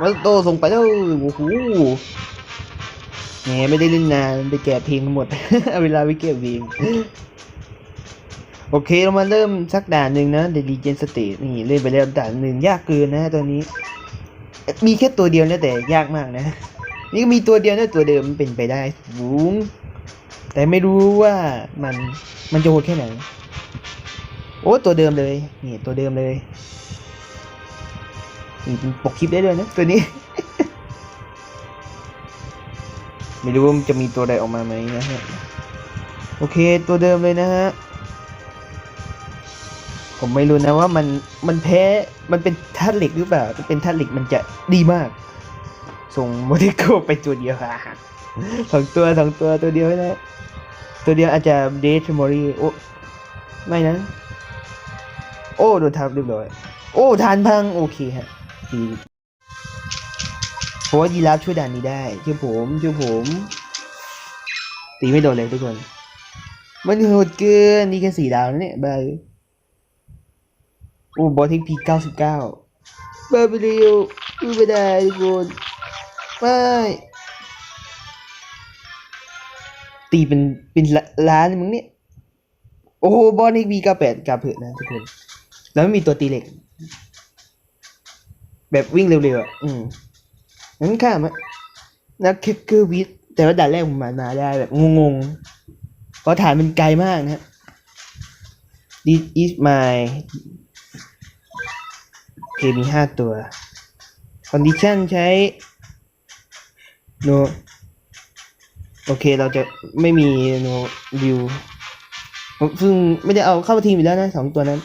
มาโตส่งไปแล้วโอ้โหแหมไม่ได้เล่นนานไปแกะเพลงหมดเอาเวลาไปเก็บเพลงโอเคเรามาเริ่มสักด่านหนึ่งนะ The Legend State นี่เล่นไปแล้วด่านหนึ่งยากเกินนะตอนนี้ มีแค่ตัวเดียวนะแต่ยากมากนะ นี่ก็มีตัวเดียวนะตัวเดิมเป็นไปได้สูงแต่ไม่รู้ว่ามันมันจะโหดแค่ไหน โอ้ตัวเดิมเลย นี่ตัวเดิมเลย นี่เป็นปกคลิปได้ด้วยนะตัวนี้ ไม่รู้ว่ามันจะมีตัวใดออกมาไหมนะฮะ โอเคตัวเดิมเลยนะฮะ ผมไม่รู้นะว่ามันมันแพ้ มันเป็นธาตุเหล็กหรือเปล่า ถ้าเป็นธาตุเหล็กมันจะดีมาก ส่งโมเดโกไปตัวเดียวสองตัวสองตัวตัวเดียวไม่ได้ตัวเดียวอาจจะเดทมอรี่โอ้ไม่นะ โอ้โดนทับเรียบร้อย โอ้ทานพัง โอเคฮะ ดีเพราะว่ายีราฟช่วยด่านนี้ได้เชื่อผมเชื่อผม ตีไม่โดนเลยทุกคน มันโหดเกินนี่แค่สี่ดาวนะเนี่ยบายโอ้บอทิกพีเก้าสิบเก้าบาไปเร็วดูไม่ได้ทุกคนไม่ตีเป็นเป็นล้านมึงเนี่ย โอ้โหบอลนี่มีเก้าแปดกาเผือนะทุกคน แล้วไม่มีตัวตีเหล็ก แบบวิ่งเร็วๆอะ อืมงั้นข้ามอะนักเคเกอร์วิทแต่ว่าด่านแรกผมมามาได้แบบงงๆ เพราะฐานมันไกลมากนะฮะ This is my โอเคมีห้าตัว condition ใช้ no โอเคเราจะไม่มี no view ผมซึ่งไม่ได้เอาเข้าทีมอยู่แล้วนะสองตัวนั้น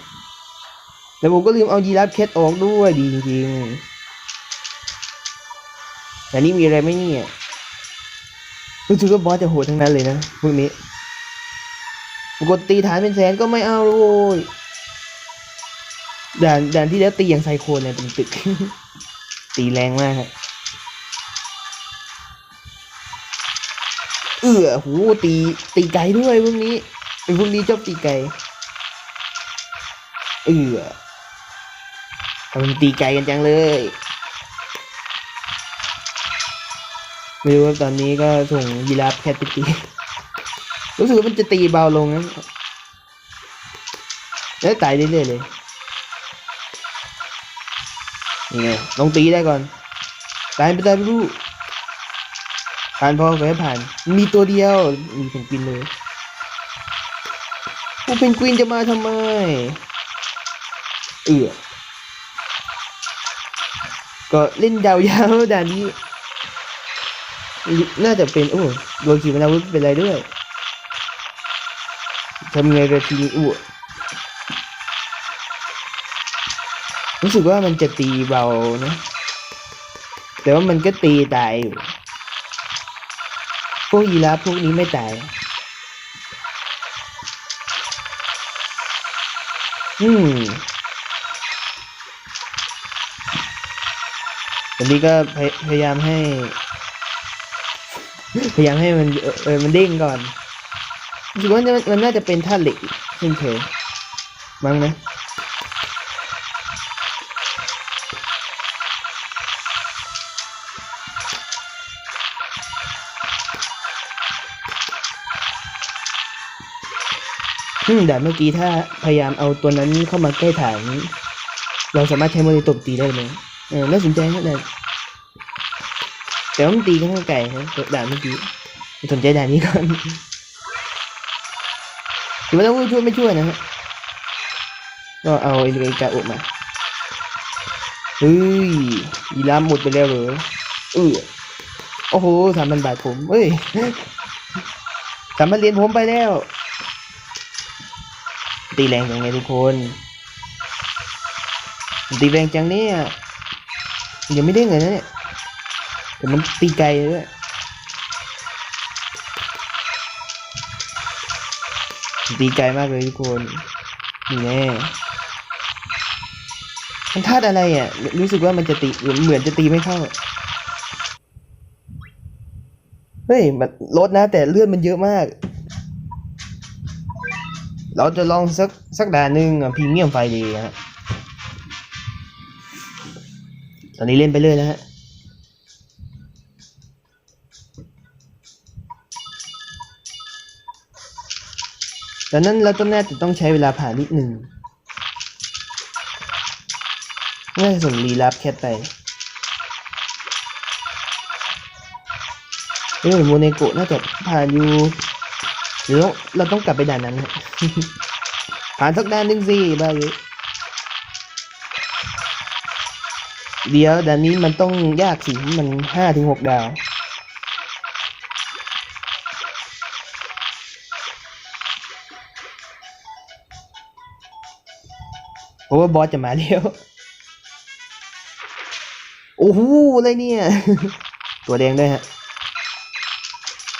แล้วผมก็ลืมเอายีราฟแคทออกด้วยดีจริงๆแต่นี่มีอะไรไหมเนี่ยรู้สึกว่าบอสจะโหดทั้งนั้นเลยนะพวกนี้ปกติฐานเป็นแสนก็ไม่เอาโว้ยด่านด่านที่แล้วตีอย่างไซโคนเนี่ยเป็นตึก ตีแรงมากครับเออโหตีตีไกลด้วยพวกนี้เป็นพวกนี้ชอบตีไกลเออ มมันตีไกลกันจังเลย ไม่รู้ว่าตอนนี้ก็ส่งยีราฟแคทไปตี รู้สึกว่ามันจะตีเบาลงนะแล้วตายเรื่อยๆเลยนี่ไงลองตีได้ก่อน ตายไปตายไปรู้ผ่านพอไปให้ผ่าน มีตัวเดียว มีเพนกวินเลยผู้เพนกวินจะมาทำไม เออ ก็เล่นดาวยาวด่านนี้ น่าจะเป็นโอ้โดนขีปนาวุธเป็นไรด้วยทำไงกับทีนี้อ้วรู้สึกว่ามันจะตีเบานะ แต่ว่ามันก็ตีตายอยู่ พวกยีราฟพวกนี้ไม่ตาย อืม ตอนนี้ก็พยายามให้ พยายามให้มันเออมันเด้งก่อนรู้ว่ามันมันน่าจะเป็นท่าตุเหล็กเช่นเคยมั้งนะอืมแต่เมื่อกี้ถ้าพยายามเอาตัวนั้นเข้ามาใกล้ฐาน เราสามารถใช้โมเดลตบตีได้เลย เออน่าสนใจนะแต่แต่ว่ามันตีค่อนข้างไกลนะด่านเมื่อกี้สนใจด่านนี้ก่อนถือว่าต้องช่วยไม่ช่วยนะฮะก็เอาไอ้เรกาออกมาเฮ้ยยีรามหมดไปแล้วเหรอเออโอ้โหสามพันบาทผมเอ้ยสามพันเหรียญผมไปแล้ว ตีแรงจังไงทุกคนตีแรงจังเนี่ย ยังไม่เด้งเลยนะเนี่ยแต่มันตีไกลเลยด้วยตีไกลมากเลยทุกคนนี่แน่มันธาตุอะไรอะ รู้สึกว่ามันจะตีเหมือนจะตีไม่เข้า เฮ้ยมันลดนะ แต่เลือดมันเยอะมาก เราจะลองสักสักด่านหนึ่งอะพรีเมียมไฟดีฮะ ตอนนี้เล่นไปเรื่อยแล้วฮะดังนั้นเราต้องแน่จะต้องใช้เวลาผ่านนิดหนึ่งเมื่อส่งรีลับแคทไปเอ้ยโมเนโกะน่าจะผ่านอยู่หรือเราต้องกลับไปด่านนั้นฮะผ่านสักด่านนึงสิบ้าเลย เดี๋ยวด่านนี้มันต้องยากสิมันห้าถึงหกดาวเพราะว่าบอสจะมาแล้วโอ้โหอะไรเนี่ย ตัวแดงด้วยฮะ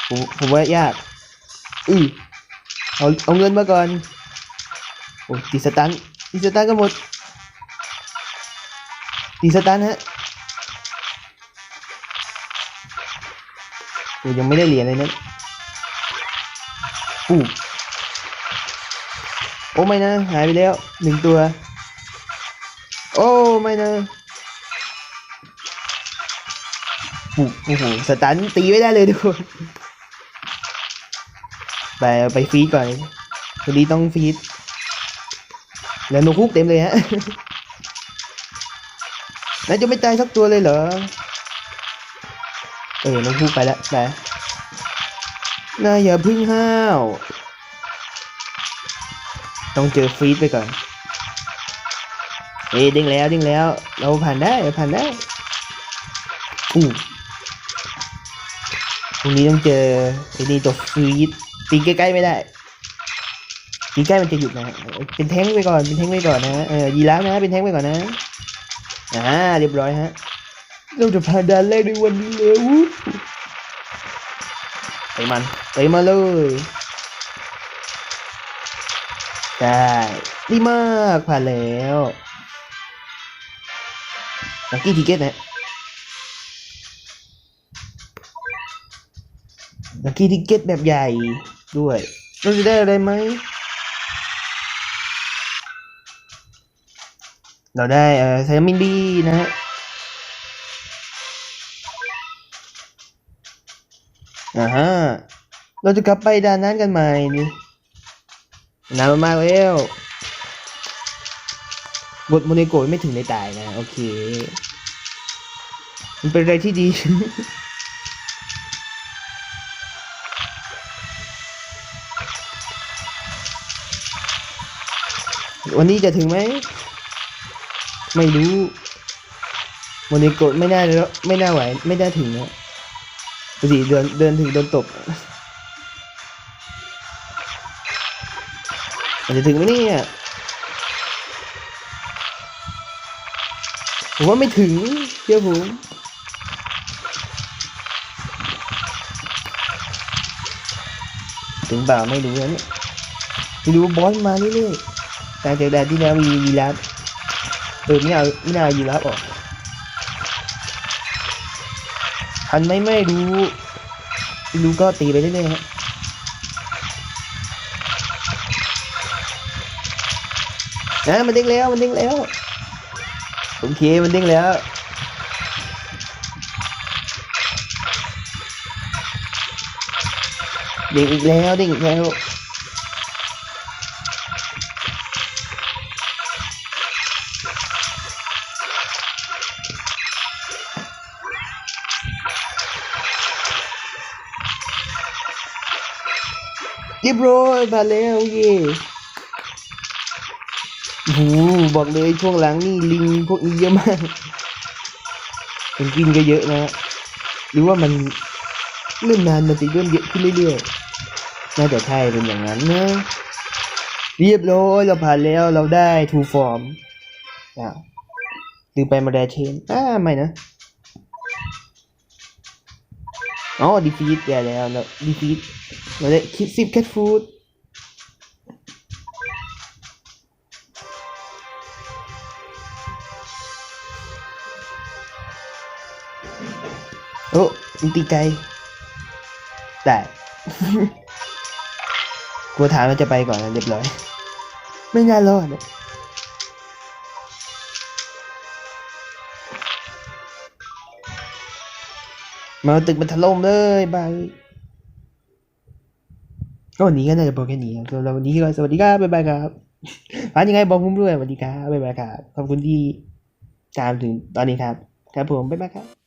ผมผมว่ายากอือเอาเอาเงินมาก่อน โอ้ตีสตันตีสตันก็หมด ตีสตันฮะโอ้ยังไม่ได้เหรียญเลยนะอู้โอ้ไม่นะ หายไปแล้วหนึ่งตัว โอ้ไม่นะอู้โอ้โหสตันตีไม่ได้เลยทุกคนไปไปฟีดก่อนวันนี้ต้องฟีดแล้วนกคุกเต็มเลยฮะ นายจะไม่ตายสักตัวเลยเหรอ เออนกคุกไปแล้วไปนายอย่าพึ่งห้าว ต้องเจอฟีดไปก่อน เอ้ยด้งแล้วด้งแล้ว เราผ่านได้ผ่านได้อู้ตรงนี้ต้องเจอไอ้นี่ตัวฟีดตีใกล้ๆไม่ได้ตีใกล้มันจะหยุดนะ เป็นแท้งไปก่อนเป็นแท้งไปก่อนนะ เออยีราฟนะเป็นแท้งไปก่อนนะ อ่าเรียบร้อยฮะ เราจะผ่านด่านแรกในวันนี้แล้วไปมันไปมาเลยได้ดีมากผ่านแล้วลักกี้ทิเก็ตนะลักกี้ทิเก็ตแบบใหญ่ด้วยเราจะได้อะไรไหม เราได้เอ่อไซมินบีนะฮะอ่าฮะเราจะกลับไปด่านนั้นกันไหมนี่นานมากแล้วบทโมเนโกะไม่ถึงในตายนะ โอเค มันเป็นอะไรที่ดี วันนี้จะถึงไหม ไม่รู้โมเนโกะไม่น่าแล้วไม่น่าไหว ไม่น่าถึงนะดูสิเดินเดินถึงโดนตบมันจะถึงไหมเนี่ยผมว่าไม่ถึงเชื่อผมถึงเปล่าไม่รู้นะเนี่ยไม่รู้บอสมาเรื่อยๆแต่จากแดนที่แล้วมียีราฟ เออไม่เอาไม่น่าเอายีราฟออกทันไหมไม่รู้รู้ก็ตีไปเรื่อยๆฮะนะมันเด้งแล้วมันเด้งแล้วโอเคมันเด้งแล้วเด้งอีกแล้วเด้งอีกแล้ว เรียบร้อยมาแล้วเย่โอ้โหบอกเลยช่วงหลังนี่ลิงพวกนี้เยอะมากเป็นกินก็เยอะนะหรือว่ามันเริ่มนานมันจะเริ่มเยอะขึ้นเรื่อยๆน่าจะใช่เป็นอย่างนั้นนะเรียบร้อยเราผ่านแล้วเราได้ทูฟอร์มอ่าลืมไปมาแดเชนอ่าไม่นะอ๋อดีฟีดแย่แล้วเราดีฟีด เราได้คิดสิบแคทฟูดโอ้มันตีไกลได้กลัวถามว่าจะไปก่อนนะเรียบร้อย ไม่น่ารอดมาเอาตึกมันถล่มเลยบาย ก็วันนี้ก็น่าจะบอกแค่นี้ครับสำหรับวันนี้ก็สวัสดีครับบ๊ายบายครับฝันยังไงบอกผมด้วยสวัสดีครับบ๊ายบายครับขอบคุณที่ตามถึงตอนนี้ครับ ครับผมบ๊ายบายครับ